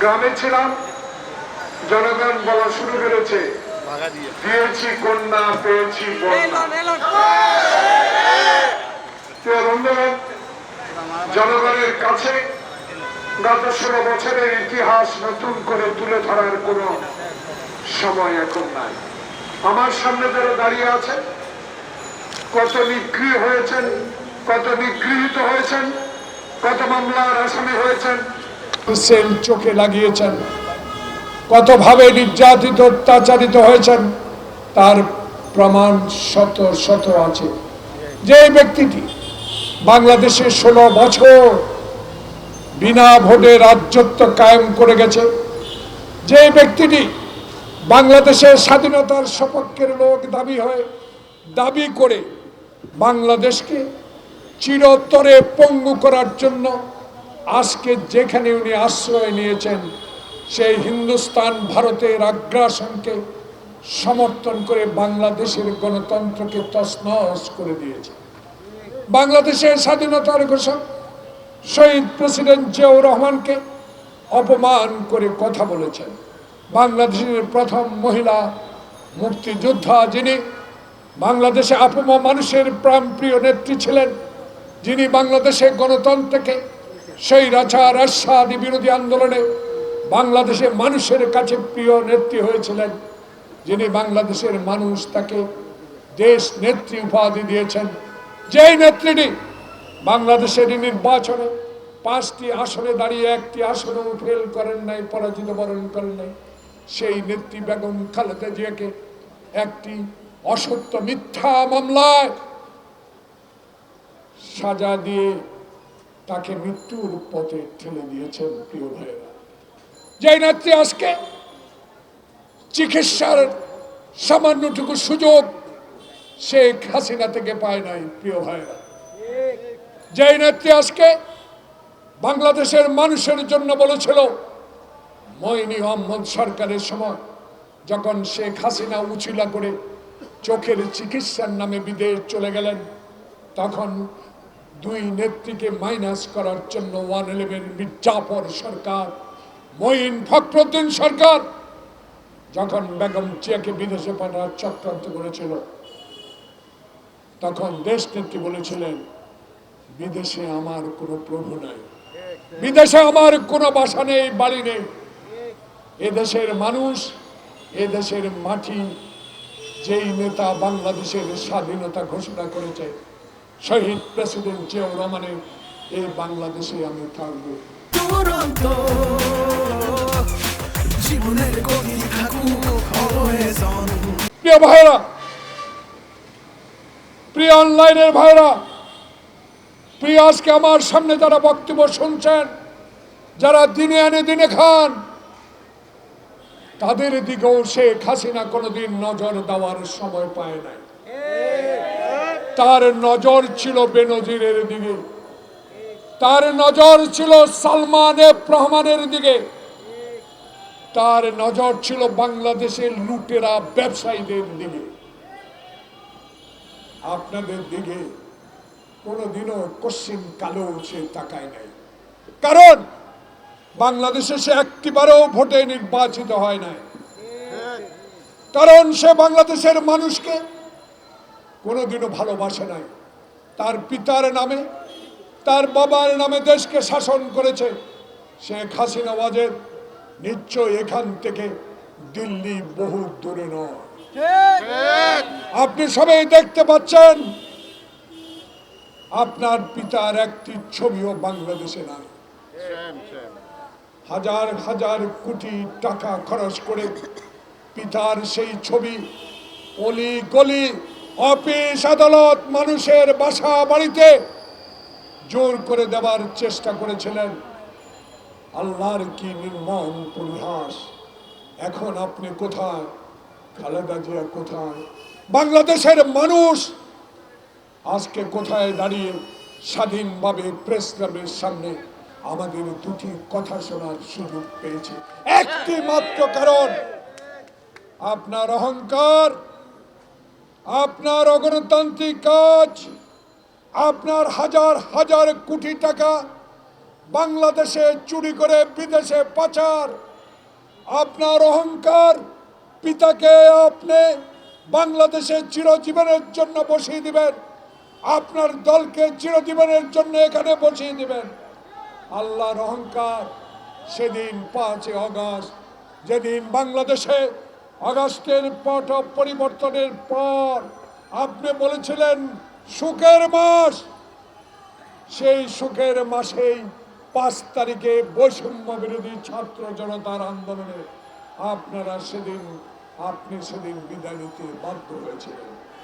গ্রামে ছিলাম জনগণ বলা শুরু করেছে দিয়েছি কন্যা পেয়েছি বন্ধুগণ, জনগণের কাছে গত ষোলো বছরের ইতিহাস নতুন করে তুলে ধরার কোনো সময় এখন নাই। আমার সামনে যারা দাঁড়িয়ে আছে কত নিগৃহ হয়েছেন কত নিগৃহীত হয়েছেন কত মামলার আসামি হয়েছেন সেল চোখে লাগিয়েছেন। কতভাবে নির্যাতিত, অত্যাচারিত হয়েছেন, তার প্রমাণ শত শত আছে। যে ব্যক্তিটি বাংলাদেশে ষোলো বছর বিনা ভোটে রাজ্যত্ব কায়েম করে গেছে যে ব্যক্তিটি বাংলাদেশের স্বাধীনতার সপক্ষের লোক দাবি হয়ে দাবি করে বাংলাদেশকে চিরতরে পঙ্গু করার জন্য আজকে যেখানে উনি আশ্রয় নিয়েছেন, সেই হিন্দুস্তান ভারতের আগ্রাসনকে সমর্থন করে বাংলাদেশের গণতন্ত্রকে তছনছ করে দিয়েছে। বাংলাদেশের স্বাধীনতার ঘোষক শহীদ প্রেসিডেন্ট জিয়াউর রহমানকে অপমান করে কথা বলেছেন। বাংলাদেশের প্রথম মহিলা মুক্তিযোদ্ধা যিনি, বাংলাদেশে আপম মানুষের প্রাণপ্রিয় নেত্রী ছিলেন, যিনি বাংলাদেশে গণতন্ত্রকে সেই রাচার আস্বাদি বিরোধী আন্দোলনে বাংলাদেশে মানুষের কাছে প্রিয় নেত্রী হয়েছিলেন, যিনি বাংলাদেশের মানুষ, তাকে দেশ নেত্রী উপাধি দিয়েছেন। যেই নেত্রীটি বাংলাদেশের নির্বাচনে পাঁচটি আসনে দাঁড়িয়ে একটি আসনেও ফেল করেন নাই, পরাজিত, বরণ করেন নাই, সেই নেত্রী বেগম খালেদা জিয়াকে একটি অসত্য মিথ্যা মামলায় সাজা দিয়ে তাকে মৃত্যুর পথে ঠেলে দিয়েছেন প্রিয় ভাইয়েরা। যে নেত্রী আজকে চিকিৎসার সামান্যটুকু সুযোগ শেখ হাসিনা থেকে পায় নাই, প্রিয় ভাইয়েরা। যেই নেত্রী আজকে বাংলাদেশের মানুষের জন্য বলেছিল, মইনি আহমদ সরকারের সময় যখন শেখ হাসিনা উচিলা করে চোখের চিকিৎসার নামে বিদেশ চলে গেলেন, তখন দুই নেত্রীকে মাইনাস করার জন্য ওয়ান ইলেভেন মির্জাফর সরকার, মঈন ফখরুদ্দিন সরকার, যখন বেগম জিয়াকে বিদেশে পাঠানোর চক্রান্ত করেছিল, তখন দেশ নেত্রী বলেছিলেন, বিদেশে আমার কোনো প্রভু নাই। বিদেশে আমার কোনো বাসা নেই, বাড়ি নেই। এদেশের মানুষ এদেশের মাটি, যেই নেতা বাংলাদেশের স্বাধীনতা ঘোষণা করেছে শহীদ প্রেসিডেন্ট জিয়াউর রহমানের এই বাংলাদেশে আমি থাকব। জীবনের গতি থাকুক প্রিয় ভাইরা প্রিয় অনলাইনের ভাইরা প্রিয় আজকে আমার সামনে যারা বক্তব্য শুনছেন যারা দিনে আনে দিনে খান তাদের দিকেও শেখ হাসিনা কোনোদিন নজর দেওয়ার সময় পায় নাই। তার নজর ছিল বেনজিরের দিকে। তার নজর ছিল সালমান রহমানের দিকে। তার নজর ছিল বাংলাদেশের লুটেরা ব্যবসায়ীদের দিকে। আপনাদের দিকে কোনোদিনও কশ্চিন কালো সে তাকায় নাই। কারণ বাংলাদেশে সে একটিবারও ভোটে নির্বাচিত হয় নাই। কারণ সে বাংলাদেশের মানুষকে কোনোদিনও ভালোবাসে নাই। তার পিতার নামে, তার বাবার নামে দেশকে শাসন করেছে শেখ হাসিনা ওয়াজেদ। নিশ্চয় এখান থেকে দিল্লি বহু দূরে নয়। আপনি সবাই দেখতে পাচ্ছেন, আপনার পিতার একটি ছবিও বাংলাদেশে নাই। হাজার হাজার কোটি টাকা খরচ করে পিতার সেই ছবি অলি গলি অফিস আদালত মানুষের বাসা বাড়িতে জোর করে দেওয়ার চেষ্টা করেছিলেন। আল্লাহর কি নির্মম পরিহাস। এখন আপনি কোথায়? খালেদা জিয়া কোথায়? বাংলাদেশের মানুষ আজকে কোথায় দাঁড়িয়ে স্বাধীনভাবে প্রেস ক্লাবের সামনে আমাদের দুটি কথা শোনার সুযোগ পেয়েছে? একটি মাত্র কারণ, আপনার অহংকার আপনার অগণতান্ত্রিক কাজ, আপনার হাজার হাজার কোটি টাকা বাংলাদেশে চুরি করে বিদেশে পাচার, আপনার অহংকার পিতাকে আপনি বাংলাদেশে চিরজীবনের জন্য বসিয়ে দিবেন, আপনার দলকে চিরজীবনের জন্য এখানে বসিয়ে দিবেন। আল্লাহর অহংকার সেদিন পাঁচই অগস্ট যেদিন বাংলাদেশে অগস্টের পট পরিবর্তনের পর আপনি বলেছিলেন, সুখের মাস। সেই সুখের মাসেই পাঁচ তারিখে বৈষম্য বিরোধী ছাত্র জনতার আন্দোলনে আপনারা সেদিন, আপনি সেদিন বিদায় নিতে বাধ্য হয়েছিলেন।